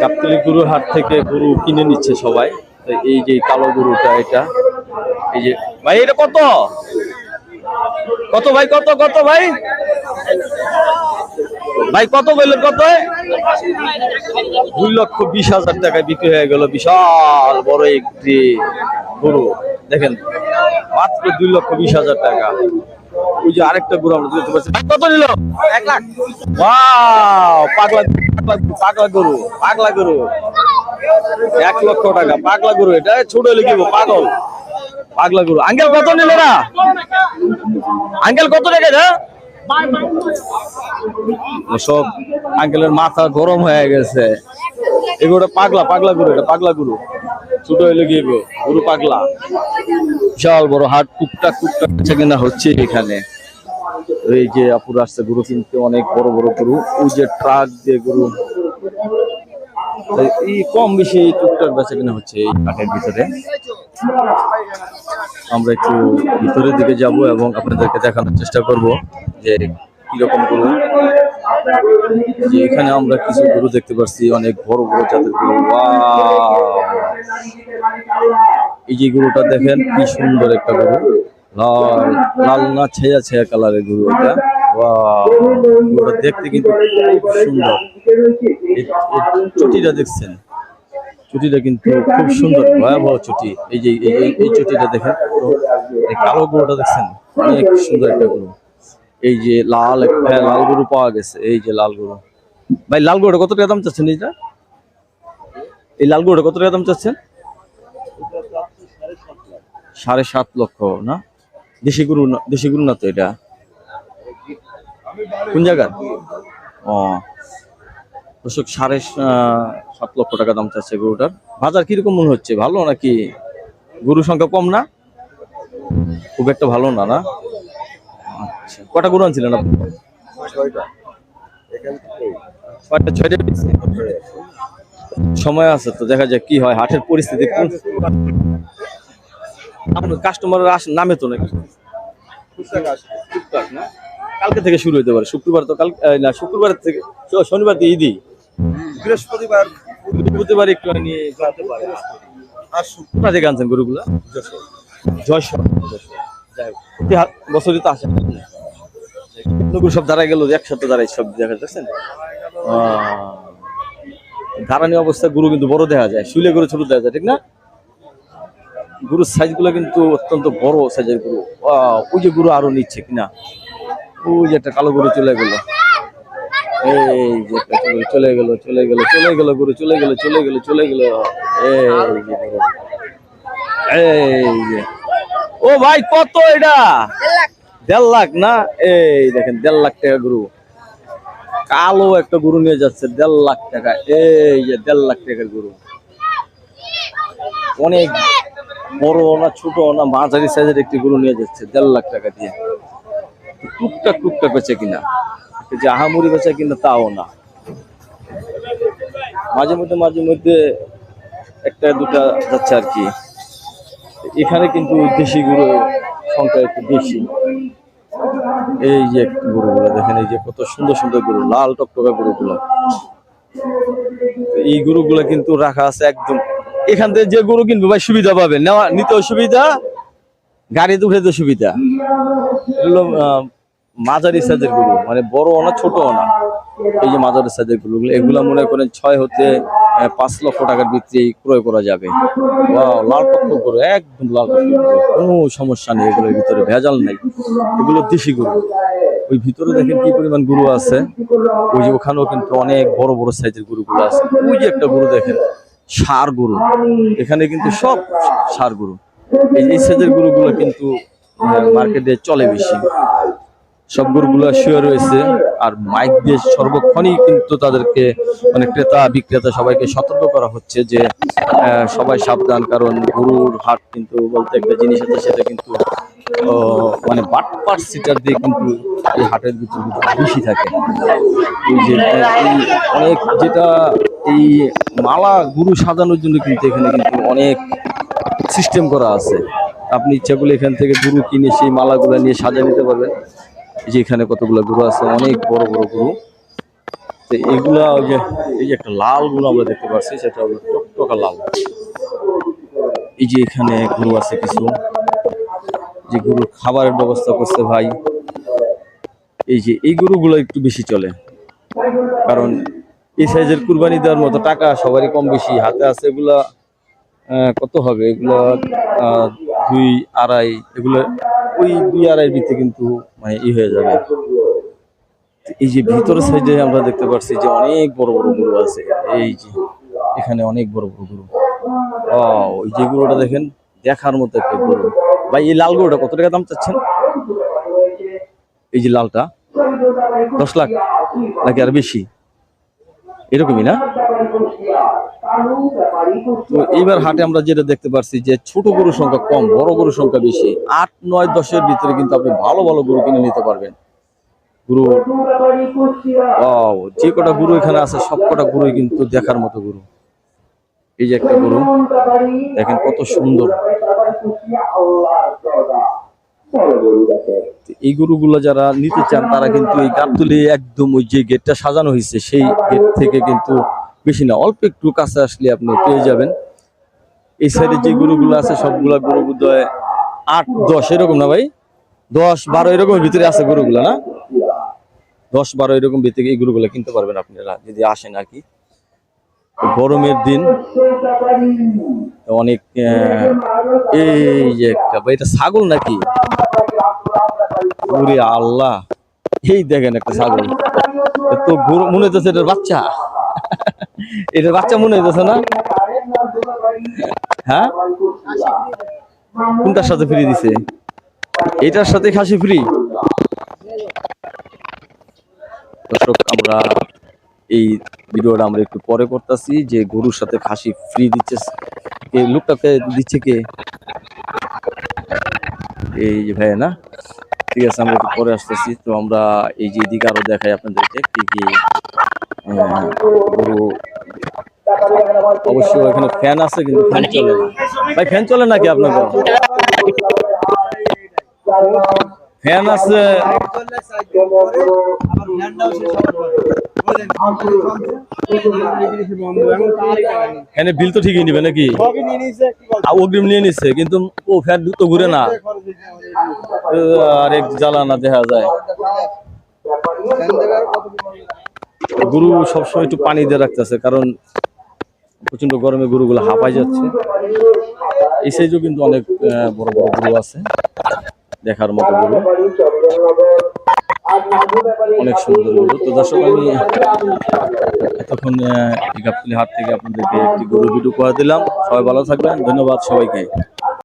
গাবতলি গরুর হাট থেকে গরু কিনে নিচ্ছে সবাই। এই যে কালো গরুটা এটা এই যে ভাই এটা কত? কত ভাই কত কত ভাই? ভাই কত বললেন কত? দুই লক্ষ বিশ হাজার টাকায় বিক্রি হয়ে গেল বিশাল বড় একটি গরু। দেখেন মাত্র দুই লক্ষ বিশ হাজার টাকা। ওই যে আরেকটা গরু আমরা কত নিল? এক লাখ। পাগলা। পাগলা- গরু পাগলা গরু। এক লক্ষ টাকা পাগলা গরু এটা। ছোট বলব, পাগল। পাগলা গরু। আঙ্কেল কত নিল না আঙ্কেল কত টাকা যা সব আঙ্কেলের মাথা গরম হয়ে গেছে। এগুলো পাগলা পাগলা গরু এটা পাগলা গরু। ছোট হইলে গিয়ে গরু পাগলা। বিশাল বড় হাট টুকটাক টুকটাক কেনা হচ্ছে এখানে। এই যে আপুর আসছে গরু কিনতে, অনেক বড় বড় গরু, ওই যে ট্রাক দিয়ে গরু। এই কম বেশি টুকটাক বেচা কেনা হচ্ছে এই হাটের ভিতরে। আমরা একটু ভিতরের দিকে যাব এবং আপনাদেরকে দেখানোর চেষ্টা করব যে কীরকম গরু। যে এখানে আমরা কিছু গরু দেখতে পাচ্ছি অনেক বড় বড় জাতের গরু! এই যে গরুটা দেখেন, কি সুন্দর একটা গরু। লাল না ছেয়া ছেয়া কালারের গরু এটা! গরুটা দেখতে কিন্তু খুব সুন্দর। চটিটা দেখছেন? চুটিটা কিন্তু খুব সুন্দর, ভয়াবহ চুটি। এই যে, এই- চুটিটা দেখেন এই কালো গরুটা দেখছেন? অনেক সুন্দর একটা গরু এই যে লাল একটা লাল গরু পাওয়া গেছে, এই যে লাল গরু ভাই, লাল গরুটা কত টাকা দাম চাচ্ছেন এইটা? এই লাল গরুটা কত টাকা দাম চাচ্ছেন? সাড়ে সাত লক্ষ, না? দেশি গরু না দেশি গরু না তো এটা? কোন জায়গার? ও। দর্শক সাড়ে সাত লক্ষ টাকা দাম চাচ্ছে গরুটার। বাজার কীরকম মনে হচ্ছে? ভালো নাকি? গরুর সংখ্যা কম না? খুব একটা ভালো না না? আচ্ছা কটা গরু আনছিলেন আপনি? ছয়টা। ছয়টা সময় আছে তো দেখা যাক কি হয়। হাটের পরিস্থিতি কাস্টমার নামে তো নাকি? কালকে থেকে শুরু হতে পারে শুক্রবার তো কাল না শুক্রবার থেকে শনিবার তো ঈদই। বৃহস্পতিবার বৃহস্পতিবার একটু নিয়ে যেতে পারে। আর কোথা থেকে আনছেন গরুগুলা? প্রতি হা- বছরই তো আসে গরু সব দাঁড়ায় গেল একসাথে দাঁড়াই সব দেখা যাচ্ছেন দাঁড়ানি অবস্থায় গরু কিন্তু বড় দেখা যায় শুলে গরু ছোট দেখা যায় ঠিক না? গরুর সাইজগুলো কিন্তু অত্যন্ত বড় সাইজের গরু। ওই যে গরু আরও নিচ্ছে কিনা? ওই যে একটা কালো গরু চলে গেল। এই যে চলে গেল চলে গেল চলে গেল গরু, চলে গেল চলে গেল চলে গেল। এই এই যে। ও ভাই, কত এটা? দেড় লাখ না? এই দেখেন, দেড় লাখ টাকা গরু। কালো একটা গরু নিয়ে যাচ্ছে, দেড় লাখ টাকা। এই যে দেড় লাখ টাকার গরু। অনেক বড় না, ছোট না, মাঝারি সাইজের একটি গরু নিয়ে যাচ্ছে, দেড় লাখ টাকা দিয়ে। টুকটাক টুকটাক বেচে কিনা। যে আহামুড়ি বেচে কিনা তাও না। মাঝে মধ্যে মাঝে মধ্যে একটা, দুটা যাচ্ছে আর কি। এখানে কিন্তু দেশি গরু সংখ্যা একটু বেশি। এই যে গরুগুলো, দেখেন এই যে কত সুন্দর সুন্দর গরু, লাল টকটকা গরুগুলো। এই গরুগুলো কিন্তু রাখা আছে একদম এখান থেকে যে গরু কিনবে ভাই সুবিধা পাবে। নেওয়া নিতেও সুবিধা গাড়িতে উঠে সুবিধা। এগুলো মাঝারি সাইজের গরু মানে বড় না ছোট না। এই যে মাঝারি সাইজের গরুগুলো এগুলো মনে করেন ছয় হতে পাঁচ লক্ষ টাকার ভিতরে ক্রয় করা যাবে। লাল টকটক গরু, একদম লাল কোনো সমস্যা নেই, এগুলোর ভিতরে ভেজাল নাই। এগুলো দেশি গরু। ওই ভিতরে দেখেন কি পরিমাণ গরু আছে। ওই যে ওখানেও কিন্তু অনেক বড় বড় সাইজের গরুগুলো আছে। ওই যে একটা গরু দেখেন সার গরু এখানে কিন্তু সব সার গরু এই সাইজের গরুগুলো কিন্তু মার্কেটে চলে বেশি। সব গরুগুলো শুয়ে রয়েছে আর মাইক দিয়ে সর্বক্ষণই কিন্তু তাদেরকে মানে ক্রেতা, বিক্রেতা সবাইকে সতর্ক করা হচ্ছে যে সবাই সাবধান, কারণ গরুর হাট কিন্তু বলতে একটা জিনিস আছে, সেটা কিন্তু মানে বাটপার সিটার দিয়ে কিন্তু এই হাটের ভিতরে বেশি থাকে। অনেক যেটা এই মালা, গুরু সাজানোর জন্য কিন্তু এখানে কিন্তু অনেক সিস্টেম করা আছে। আপনি ইচ্ছা করলে এখান থেকে গুরু কিনে সেই মালাগুলো নিয়ে সাজা নিতে পারবেন। এই যে এখানে কতগুলো গরু আছে, অনেক বড় বড় গরু। তো এগুলা ওই যে, এই যে একটা লাল গরু আমরা দেখতে পাচ্ছি, সেটা হলো টকটকা লাল। এই যে এখানে গরু আছে কিছু। যে গরুর খাবারের ব্যবস্থা করছে ভাই। এই যে এই গরুগুলো একটু বেশি চলে। কারণ এই সাইজের কুরবানি দেওয়ার মতো টাকা সবারই কম বেশি। হাতে আছে এগুলা কত হবে? এগুলো দুই আড়াই, এগুলো ওই দুই আড়াই ভিতরে কিন্তু মানে ই হয়ে যাবে। এই যে ভিতরের সাইডে আমরা দেখতে পাচ্ছি যে অনেক বড় বড় গরু আছে। এই যে এখানে অনেক বড় বড় গরু। ও ওই যে গরুটা দেখেন, দেখার মতো একটা গরু। ভাই, এই লাল গরুটা কত টাকা দাম চাচ্ছেন? এই যে লালটা, দশ লাখ নাকি আর বেশি? এরকমই না? তো এইবার হাটে আমরা যেটা দেখতে পাচ্ছি যে ছোট গরুর সংখ্যা কম, বড় গরুর সংখ্যা বেশি। আট, নয়, দশের ভিতরে কিন্তু আপনি ভালো ভালো গরু কিনে নিতে পারবেন। গুরু যে কটা গুরু এখানে আছে, সব কটা গরুই কিন্তু দেখার মতো গুরু। এই যে একটা গরু, দেখেন কত সুন্দর। এই গরুগুলো যারা নিতে চান, তারা কিন্তু এই গাবতলি একদম ওই যে গেটটা সাজানো হয়েছে, সেই গেট থেকে কিন্তু বেশি না, অল্প একটু কাছে আসলে আপনি পেয়ে যাবেন। এই সাইডে যে গরুগুলো আছে, সবগুলা গরু বোধহয় আট, দশ, এরকম না ভাই? দশ, বারো এরকমের ভিতরে আছে গরুগুলা না? দশ, বারো এরকম ভিতরে এই গরুগুলো কিনতে পারবেন আপনারা যদি আসেন আর কি। গরমের দিন অনেক এই যে একটা এটা ছাগল নাকি? ওরে আল্লাহ, এই দেখেন একটা ছাগল। তো মনে হইতেছে এটার বাচ্চা। এটার বাচ্চা মনে হইতেছে না? হ্যাঁ? কোনটার সাথে ফ্রি দিছে? এটার সাথে খাসি ফ্রি দর্শক, আমরা এই ভিডিওটা আমরা একটু পরে করতেছি, যে গরুর সাথে খাসি ফ্রি দিচ্ছে, কে লোকটাকে দিচ্ছে কে? এই যে ভাই না? ঠিক আছে, আমরা একটু পরে আসতেছি। তো আমরা এই যে এদিকে আরও দেখাই আপনাদেরকে কি কি গরু অবশ্যই এখানে ফ্যান আছে, কিন্তু ফ্যান চলে না। ভাই ফ্যান চলে নাকি আপনাদের ফ্যান আছে। ফ্যানের বিল তো ঠিকই নিবে নাকি? অগ্রিম নিয়ে নিচ্ছে কিন্তু, ও ফ্যান তো ঘুরে না। আর এক জ্বালা না দেখা যায়। গরু সবসময় একটু পানি দিয়ে রাখতেছে, কারণ প্রচণ্ড গরমে গরুগুলো হাঁপাই যাচ্ছে। এই সাইজও কিন্তু অনেক বড় বড় গরু আছে। দেখার মতো গরু। অনেক সুন্দর গরু। তো দর্শক, আমি এতক্ষণ এই হাট থেকে আপনাদেরকে একটি গরু ভিডিও করে দিলাম। সবাই ভালো থাকবেন। ধন্যবাদ সবাইকে।